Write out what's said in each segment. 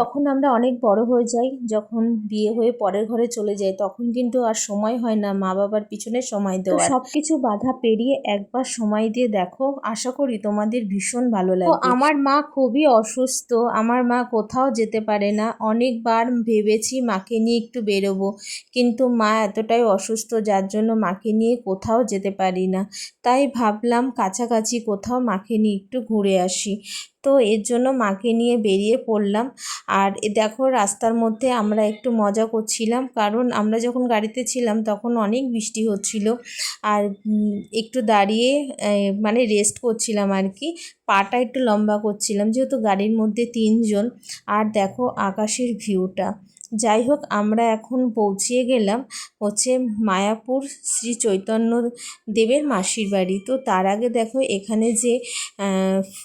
তখন আমরা অনেক বড় হয়ে যাই যখন বিয়ে হয়ে পরের ঘরে চলে যাই তখন কিন্তু আর সময় হয় না মা বাবার পিছনে সময় দেওয়া সব কিছু বাধা পেরিয়ে একবার সময় দিয়ে দেখো আশা করি তোমাদের ভীষণ ভালো লাগে আমার মা খুবই অসুস্থ আমার মা কোথাও যেতে পারে না অনেকবার ভেবেছি মাকে নিয়ে একটু বেরোবো কিন্তু মা এতটাই অসুস্থ যার জন্য মাকে নিয়ে কোথাও যেতে পারি না। তাই ভাবলাম কাছাকাছি কোথাও মাকে নিয়ে একটু ঘুরে আসি। তো এর জন্য মাকে নিয়ে বেরিয়ে পড়লাম। আর দেখো রাস্তার মধ্যে আমরা একটু মজা করছিলাম, কারণ আমরা যখন গাড়িতে ছিলাম তখন অনেক বৃষ্টি হচ্ছিল। আর একটু দাঁড়িয়ে মানে রেস্ট করছিলাম আর কি। পাটা একটু লম্বা করছিলাম, যেহেতু গাড়ির মধ্যে তিনজন। আর দেখো আকাশের ভিউটা যাই হোক আমরা এখন পৌঁছিয়ে গেলাম হচ্ছে মায়াপুর শ্রী চৈতন্য দেবের মাসির বাড়ি। তো তার আগে দেখো, এখানে যে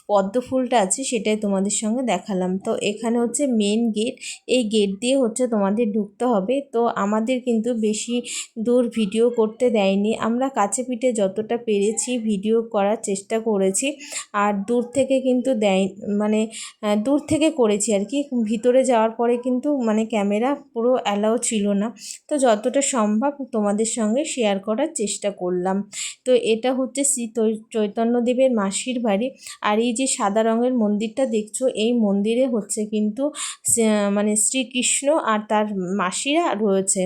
পদ্ম ফুলটা আছে সেটাই তোমাদের সঙ্গে দেখালাম। তো এখানে হচ্ছে মেন গেট এই গেট দিয়ে হচ্ছে তোমাদের ঢুকতে হবে। তো আমাদের কিন্তু বেশি দূর ভিডিও করতে দেয়নি। আমরা কাছে পিঠে যতটা পেরেছি ভিডিও করার চেষ্টা করেছি। আর দূর থেকে কিন্তু দেয় মানে দূর থেকে করেছি আর কি। ভিতরে যাওয়ার পরে কিন্তু মানে ক্যামেরা পুরো অ্যালাও ছিল না। তো যতটা সম্ভব তোমাদের সঙ্গে শেয়ার করার চেষ্টা করলাম। তো এটা হচ্ছে শ্রী চৈতন্যদেবের মাসির বাড়ি। আর এই যে সাদা রঙের মন্দিরটা দেখছ, এই মন্দিরে হচ্ছে কিন্তু মানে শ্রীকৃষ্ণ আর তার মাসিরা রয়েছে।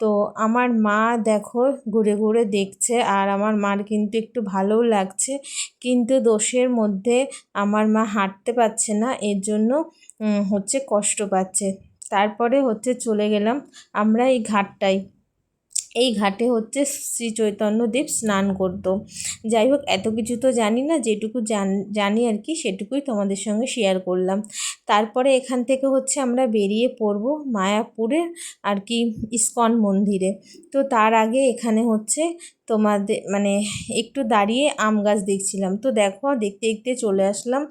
তো আমার মা দেখো ঘুরে ঘুরে দেখছে আর আমার মার কিন্তু একটু ভালোও লাগছে। কিন্তু দোষের মধ্যে আমার মা হাঁটতে পারছে না, এর জন্য হচ্ছে কষ্ট পাচ্ছে। তারপরে হচ্ছে চলে গেলাম আমরা এই ঘাটটায়। এই ঘাটে হচ্ছে শ্রী চৈতন্যদেব স্নান করতো। যাই হোক, এত কিছু তো জানি না, যেটুকু জান, জানি আর কি, সেটুকুই তোমাদের সঙ্গে শেয়ার করলাম। তারপরে এখান থেকে হচ্ছে আমরা বেরিয়ে পড়ব মায়াপুরে আর কি, ইস্কন মন্দিরে। তো তার আগে এখানে হচ্ছে তোমাদের মানে একটু দাঁড়িয়ে আম গাছ দেখছিলাম। তো দেখো, দেখতে দেখতে চলে আসলাম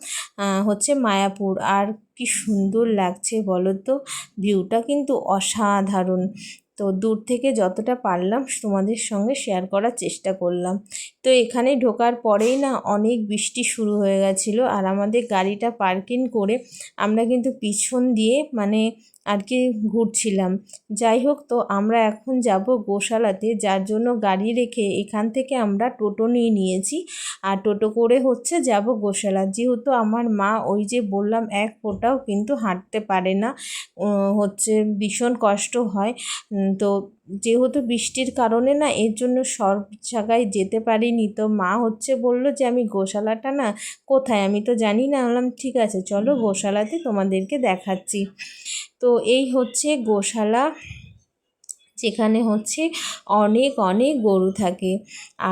হচ্ছে মায়াপুর। আর কি সুন্দর লাগছে বলো তো? ভিউটা কিন্তু অসাধারণ। তো দূর থেকে যতটা পারলাম তোমাদের সঙ্গে শেয়ার করার চেষ্টা করলাম। তো এখানে ঢোকার পরেই না অনেক বৃষ্টি শুরু হয়ে গেছিল আর আমাদের গাড়িটা পার্কিং করে আমরা কিন্তু পিছন দিয়ে মানে আর কি ঘুরছিলাম। যাই হোক, তো আমরা এখন যাব গোশালাতে, যার জন্য গাড়ি রেখে এখান থেকে আমরা টোটো নিয়ে নিয়েছি। আর টোটো করে হচ্ছে যাব গোশালা। যেহেতু আমার মা ওই যে বললাম, এক ফোঁটাও কিন্তু হাঁটতে পারে না। হচ্ছে ভীষণ কষ্ট হয়। তো যেহেতু বৃষ্টির কারণে না এর জন্য সব জায়গায় যেতে পারিনি। তো মা হচ্ছে বলল যে আমি গোশালাটা না কোথায়? আমি তো জানি না। বললাম ঠিক আছে চলো গোশালাতে তোমাদেরকে দেখাচ্ছি। তো এই হচ্ছে গোশালা। যেখানে হচ্ছে অনেক অনেক গরু থাকে।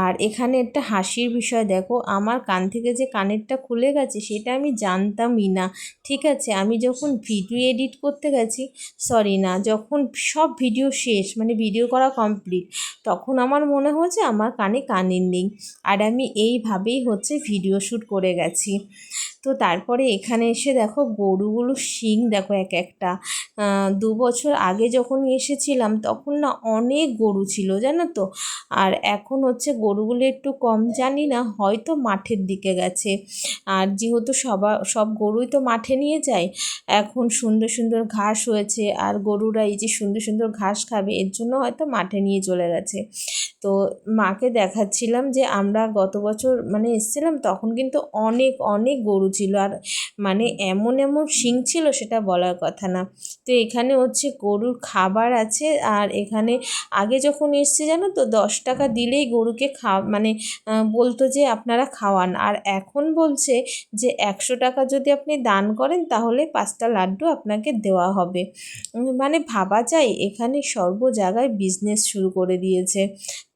আর এখানে একটা হাসির বিষয় দেখো, আমার কান থেকে যে কানেরটা খুলে গেছে সেটা আমি জানতামই না। ঠিক আছে, আমি যখন ভিডিও এডিট করতে গেছি সরি না, যখন সব ভিডিও শেষ মানে ভিডিও করা কমপ্লিট, তখন আমার মনে হয়েছে আমার কানে কানের নেই। আর আমি এইভাবেই হচ্ছে ভিডিও শ্যুট করে গেছি। তো তারপরে এখানে এসে দেখো গরুগুলো শিং দেখো এক একটা। দু বছর আগে যখন এসেছিলাম তখন না অনেক গরু ছিল জানো তো। আর এখন হচ্ছে গরুগুলো একটু কম জানি না, হয়তো মাঠের দিকে গেছে। আর যেহেতু সবা, সব গরুই তো মাঠে নিয়ে যায়, এখন সুন্দর সুন্দর ঘাস হয়েছে। আর গরুরা এই যে সুন্দর সুন্দর ঘাস খাবে, এর জন্য হয়তো মাঠে নিয়ে চলে গেছে। তো মাকে দেখাচ্ছিলাম যে আমরা গত বছর মানে এসেছিলাম, তখন কিন্তু অনেক অনেক গরু ছিল আর মানে এমন এমন শিং ছিল সেটা বলার কথা না। তো এখানে হচ্ছে গরুর খাবার আছে আর এখানে আগে যখন এসছে জানো তো, দশ টাকা দিলেই গরুকে খা মানে বলতো যে আপনারা খাওয়ান। আর এখন বলছে যে একশো টাকা যদি আপনি দান করেন তাহলে পাঁচটা লাড্ডু আপনাকে দেওয়া হবে। মানে ভাবা যায়, এখানে সর্ব জায়গায় বিজনেস শুরু করে দিয়েছে।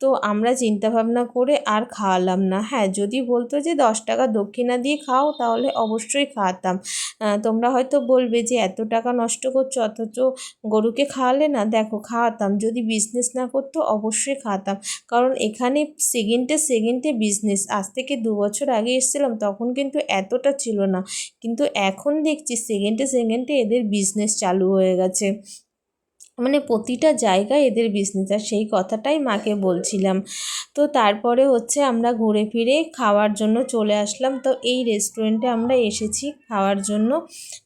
তো আমরা চিন্তা ভাবনা করে আর খাওয়ালাম না। হ্যাঁ যদি বলতো যে দশ টাকা দক্ষিণা দিয়ে খাও, তাহলে অবশ্যই খাওয়াতাম। তোমরা হয়তো বলবে যে এত টাকা নষ্ট করছ, অথচ গরুকে খাওয়ালে না? দেখো, খাওয়াতাম। যদি বিজনেস না করতো, অবশ্যই খাওয়াতাম। কারণ এখানে সেকেন্ডে সেকেন্ডে বিজনেস আজ থেকে দু বছর আগে এসেছিলাম, তখন কিন্তু এতটা ছিল না। কিন্তু এখন দেখছি সেকেন্ডে সেকেন্ডে এদের বিজনেস চালু হয়ে গেছে। মানে প্রতিটা জায়গায় এদের বিজনেস আর সেই কথাটাই মাকে বলছিলাম। তো তারপরে হচ্ছে আমরা ঘুরে ফিরে খাওয়ার জন্য চলে আসলাম। তো এই রেস্টুরেন্টে আমরা এসেছি খাওয়ার জন্য।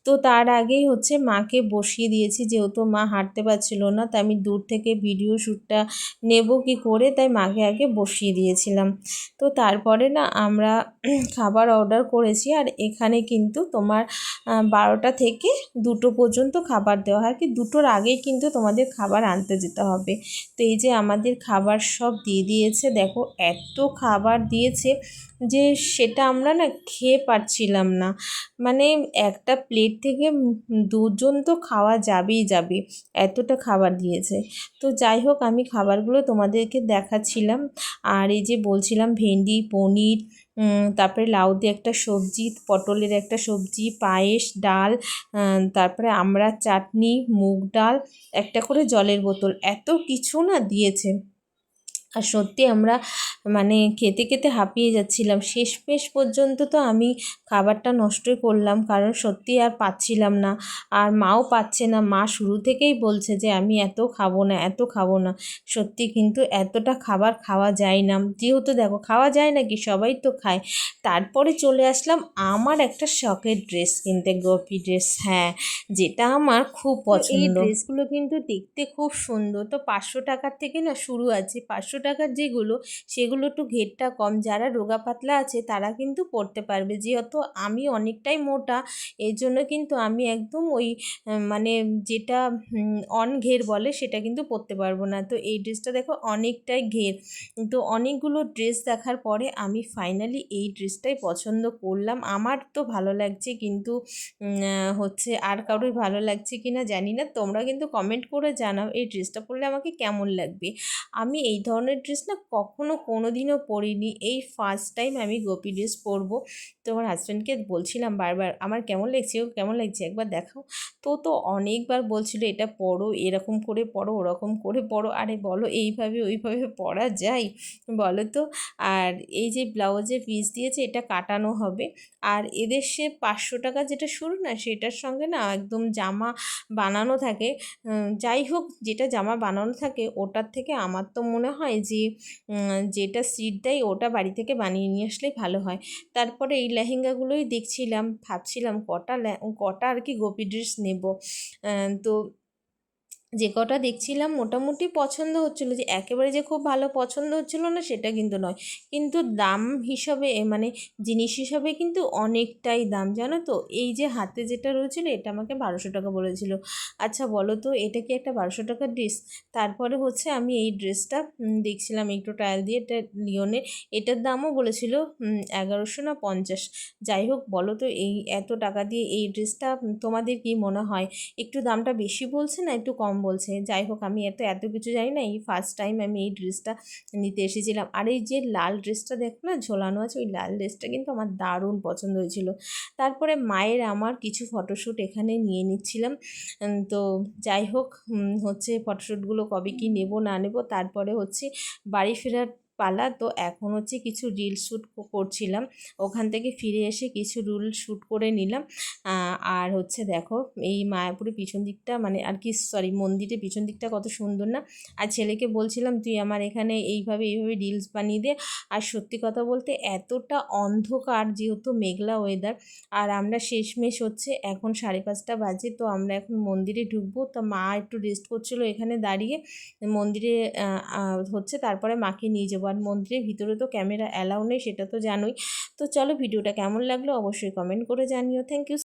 তো তার আগেই হচ্ছে মাকে বসিয়ে দিয়েছি, যেহেতু মা হাঁটতে পারছিল না, তাই আমি দূর থেকে ভিডিও শ্যুটটা নেব কি করে, তাই মাকে আগে বসিয়ে দিয়েছিলাম। তো তারপরে না আমরা খাবার অর্ডার করেছি, আর এখানে কিন্তু তোমার বারোটা থেকে দুটো পর্যন্ত খাবার দেওয়া হয়। কি দুটোর আগেই কিন্তু তোমাদের খাবার আনতে যেতে হবে। তো এই যে আমাদের খাবার সব দিয়ে দিয়েছে, দেখো এত খাবার দিয়েছে যে সেটা আমরা না খেয়ে পারছিলাম না। মানে একটা প্লেট থেকে দুজন তো খাওয়া যাবেই যাবে, এতটা খাবার দিয়েছে। তো যাই হোক, আমি খাবারগুলো তোমাদেরকে দেখাচ্ছিলাম। আর এই যে বলছিলাম ভেন্ডি, পনির তারপরে লাউ দিয়ে একটা সবজি, পটলের একটা সবজি, পায়েস, ডাল তারপরে আমরা চাটনি, মুগ ডাল, একটা করে জলের বোতল, এত কিছু না দিয়েছে। আর সত্যি আমরা মানে খেতে খেতে হাঁপিয়ে যাচ্ছিলাম। শেষ শেষমেশ পর্যন্ত তো আমি খাবারটা নষ্টই করলাম কারণ সত্যি আর পাচ্ছিলাম না। আর মাও পাচ্ছে না। মা শুরু থেকেই বলছে যে আমি এত খাব না এত খাব না। সত্যি কিন্তু এতটা খাবার খাওয়া যায় না। যেহেতু দেখো খাওয়া যায় না কি সবাই তো খায়। তারপরে চলে আসলাম আমার একটা শখের ড্রেস কিনতে গোপি ড্রেস হ্যাঁ যেটা আমার খুব পছন্দ এই ড্রেসগুলো কিন্তু দেখতে খুব সুন্দর। তো পাঁচশো টাকার থেকে না শুরু আছে। পাঁচশো টাকার যেগুলো, সেগুলো একটু ঘেরটা কম। যারা রোগা পাতলা আছে, তারা কিন্তু পরতে পারবে। যেহেতু আমি অনেকটাই মোটা এই জন্য কিন্তু আমি একদম ওই মানে যেটা অন ঘের বলে, সেটা কিন্তু পরতে পারব না। তো এই ড্রেসটা দেখো অনেকটাই ঘের। তো অনেকগুলো ড্রেস দেখার পরে আমি ফাইনালি এই ড্রেসটাই পছন্দ করলাম। আমার তো ভালো লাগছে কিন্তু হচ্ছে আর কারোর ভালো লাগছে কি না জানি না। তোমরা কিন্তু কমেন্ট করে জানাও এই ড্রেসটা পরলে আমাকে কেমন লাগবে। আমি এই ধরনের ড্রেস না কখনো কোনো দিনও পরিনি। এই ফার্স্ট টাইম আমি গোপী ড্রেস পরবো। তো আমার হাজব্যান্ডকে বলছিলাম বারবার, আমার কেমন লাগছে ও কেমন লাগছে? একবার দেখাও। তো তো অনেকবার বলছিল, এটা পড়ো এরকম করে পড়ো ওরকম করে পড়ো আরে বলো, এইভাবে, ওইভাবে পড়া যায়? বলো তো। আর এই যে ব্লাউজের পিস দিয়েছে, এটা কাটানো হবে। আর এদের সে পাঁচশো টাকা যেটা শুরু না, সেটার সঙ্গে না একদম জামা বানানো থাকে। যাই হোক, যেটা জামা বানানো থাকে, ওটার থেকে আমার তো মনে হয় যে যেটা সিট দেয় ওটা বাড়ি থেকে বানিয়ে নিয়ে আসলেই ভালো হয়। তারপরে এই লেহেঙ্গাগুলোই দেখছিলাম, ভাবছিলাম কটা কটা আর কি গোপী ড্রেস নেব। তো যে কটা দেখছিলাম মোটামুটি পছন্দ হচ্ছিল, যে একেবারে যে খুব ভালো পছন্দ হচ্ছিল না সেটা কিন্তু নয়। কিন্তু দাম হিসাবে মানে জিনিস হিসাবে কিন্তু অনেকটাই দাম, জানো তো? এই যে হাতে যেটা রয়েছিলো, এটা আমাকে বারোশো টাকা বলেছিল। আচ্ছা বলো তো, এটা কি একটা বারোশো টাকার ড্রেস? তারপরে হচ্ছে আমি এই ড্রেসটা দেখছিলাম একটু ট্রায়াল দিয়ে, এটা লিওনের। এটার দামও বলেছিল এগারোশো না পঞ্চাশ। যাই হোক, বলো তো, এই এত টাকা দিয়ে এই ড্রেসটা তোমাদের কি মনে হয়? একটু দামটা বেশি বলছে না একটু কম বলছে যাই হোক, আমি এত এত কিছু জানি না, এই ফার্স্ট টাইম আমি এই ড্রেসটা নিতে এসেছিলাম। আর এই যে লাল ড্রেসটা দেখো না, ঝোলানো আছে, ওই লাল ড্রেসটা কিন্তু আমার দারুণ পছন্দ হয়েছিল। তারপরে মায়ের আমার কিছু ফটোশ্যুট এখানে নিয়ে নিচ্ছিলাম। তো যাই হোক হচ্ছে ফটোশ্যুটগুলো কবে কি নেব, না নেব, তারপরে হচ্ছে বাড়ি ফেরার পালা। তো এখন হচ্ছে কিছু রিল শ্যুট করছিলাম। ওখান থেকে ফিরে এসে কিছু রুল শ্যুট করে নিলাম। আর হচ্ছে দেখো, এই মায়াপুরের পিছন দিকটা মানে আর কি সরি মন্দিরের পিছন দিকটা কত সুন্দর না? আর ছেলেকে বলছিলাম, তুই আমার এখানে এইভাবে এইভাবে রিলস বানিয়ে দে। আর সত্যি কথা বলতে এতটা অন্ধকার যেহেতু মেঘলা ওয়েদার আর আমরা শেষমেশ হচ্ছে এখন সাড়ে পাঁচটা বাজে, তো আমরা এখন মন্দিরে ঢুকবো। তো মা একটু রেস্ট করছিল এখানে দাঁড়িয়ে। মন্দিরে হচ্ছে তারপরে মাকে নিয়ে যাব। মন্দিরের ভিতরে তো ক্যামেরা অ্যালাউ নেই, সেটা তো জানোই। তো চলো ভিডিওটা কেমন লাগল অবশ্যই কমেন্ট করে জানিও। Thank you